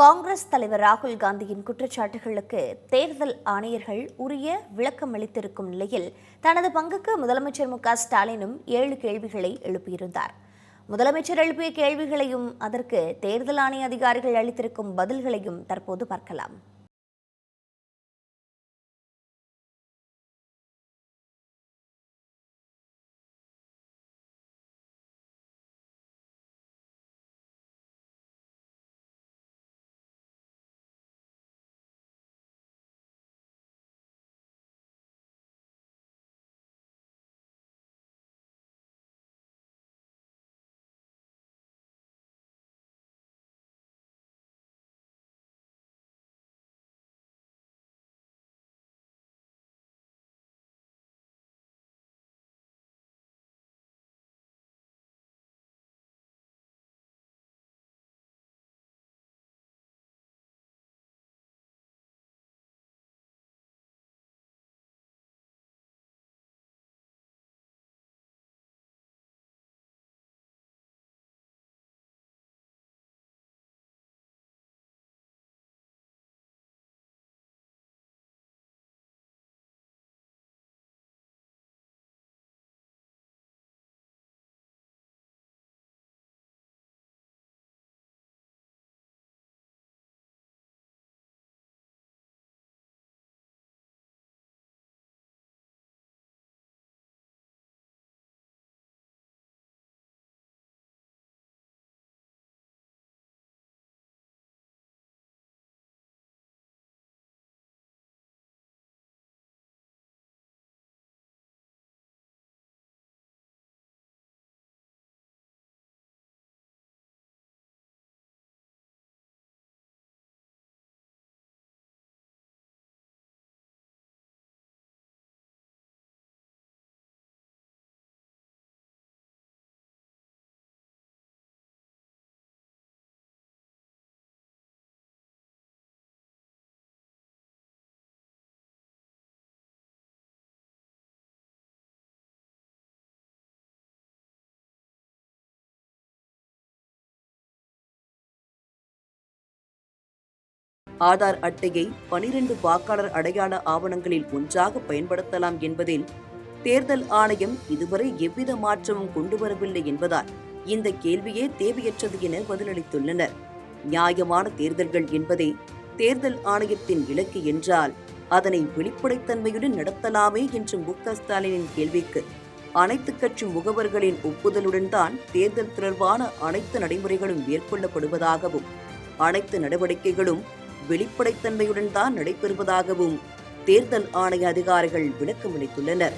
காங்கிரஸ் தலைவர் ராகுல் காந்தியின் குற்றச்சாட்டுகளுக்கு தேர்தல் ஆணையர்கள் உரிய விளக்கம் அளித்திருக்கும் நிலையில் தனது பங்குக்கு முதலமைச்சர் மு க ஸ்டாலினும் ஏழு கேள்விகளை எழுப்பியிருந்தார். முதலமைச்சர் எழுப்பிய கேள்விகளையும் அதற்கு தேர்தல் ஆணைய அதிகாரிகள் அளித்திருக்கும் பதில்களையும் தற்போது பார்க்கலாம். ஆதார் அட்டையை பனிரெண்டு வாக்காளர் அடையாள ஆவணங்களில் ஒன்றாக பயன்படுத்தலாம் என்பதில் தேர்தல் ஆணையம் இதுவரை எவ்வித மாற்றமும் கொண்டு வரவில்லை என்பதால் இந்த கேள்வியே தேவையற்றது என பதிலளித்துள்ளனர். நியாயமான தேர்தல்கள் என்பதே தேர்தல் ஆணையத்தின் இலக்கு என்றால் அதனை வெளிப்படைத்தன்மையுடன் நடத்தலாமே என்று மு க ஸ்டாலினின் கேள்விக்கு அனைத்து கட்சி முகவர்களின் ஒப்புதலுடன் தான் தேர்தல் தொடர்பான அனைத்து நடைமுறைகளும் மேற்கொள்ளப்படுவதாகவும் அனைத்து நடவடிக்கைகளும் வெளிப்படைத்தன்மையுடன் தான் நடைபெறுவதாகவும் தேர்தல் ஆணைய அதிகாரிகள் விளக்கமளித்துள்ளனர்.